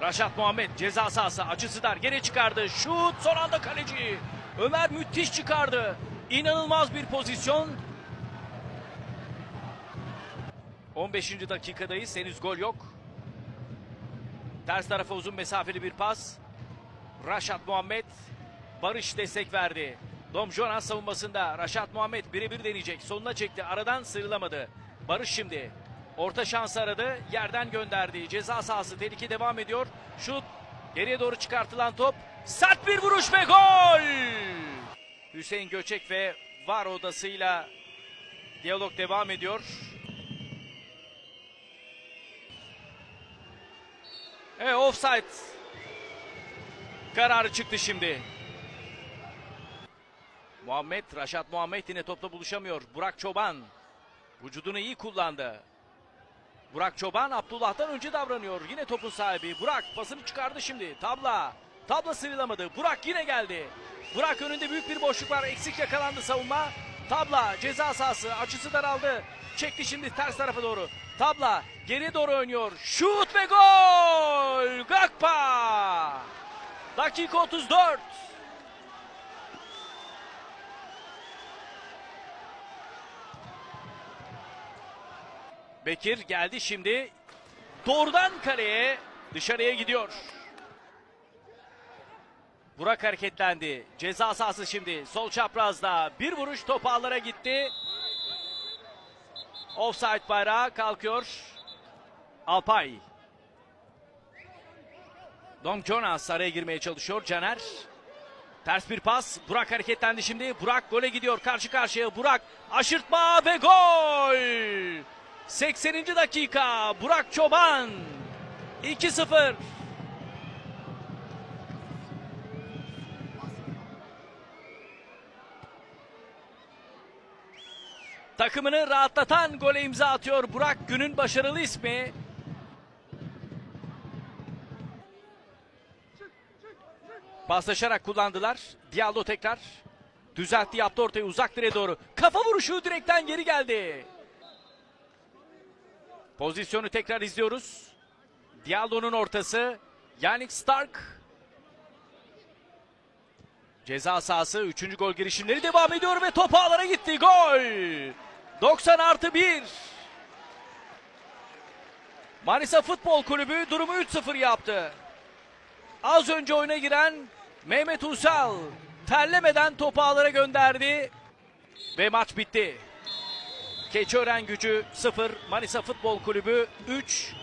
Raşat Muhammed ceza sahası açısı dar geri çıkardı. Şut son anda kaleci. Ömer müthiş çıkardı. İnanılmaz bir pozisyon. 15. dakikadayız. Henüz gol yok. Ters tarafa uzun mesafeli bir pas. Raşat Muhammed Barış destek verdi. Dom Jonas savunmasında Raşat Muhammed birebir deneyecek. Sonuna çekti. Aradan sıyrılamadı. Barış şimdi. Orta şans aradı. Yerden gönderdi. Ceza sahası tehlike devam ediyor. Şut. Geriye doğru çıkartılan top. Sert bir vuruş ve gol! Hüseyin Göçek ve VAR odasıyla diyalog devam ediyor. Evet offside kararı çıktı şimdi. Muhammed, Raşat Muhammed yine topla buluşamıyor. Burak Çoban vücudunu iyi kullandı. Burak Çoban Abdullah'tan önce davranıyor. Yine topun sahibi. Burak pasını çıkardı şimdi. Tabla. Tabla sıyrılamadı. Burak yine geldi. Burak önünde büyük bir boşluk var. Eksik yakalandı savunma. Tabla ceza sahası. Açısı daraldı. Çekti şimdi ters tarafa doğru. Tabla geriye doğru oynuyor. Şut ve gol! Gakpa! Dakika 34. Bekir geldi şimdi. Doğrudan kaleye dışarıya gidiyor. Burak hareketlendi. Ceza sahası şimdi. Sol çaprazda bir vuruş top ağlara gitti. Offside bayrağı kalkıyor. Alpay. Dom Jonas araya girmeye çalışıyor. Caner. Ters bir pas. Burak hareketlendi şimdi. Burak gole gidiyor. Karşı karşıya Burak. Aşırtma ve gol. 80. dakika. Burak Çoban. 2-0. Takımını rahatlatan gole imza atıyor Burak günün başarılı ismi. Paslaşarak kullandılar. Diallo tekrar düzeltti yaptı ortaya uzak direğe doğru. Kafa vuruşu direkten geri geldi. Pozisyonu tekrar izliyoruz. Diallo'nun ortası. Yannick Stark. Ceza sahası 3. gol girişimleri devam ediyor ve top ağlara gitti. Gol! 90 artı 1. Manisa Futbol Kulübü durumu 3-0 yaptı. Az önce oyuna giren Mehmet Uysal terlemeden topu ağlara gönderdi ve maç bitti. Keçiören gücü 0, Manisa Futbol Kulübü 3.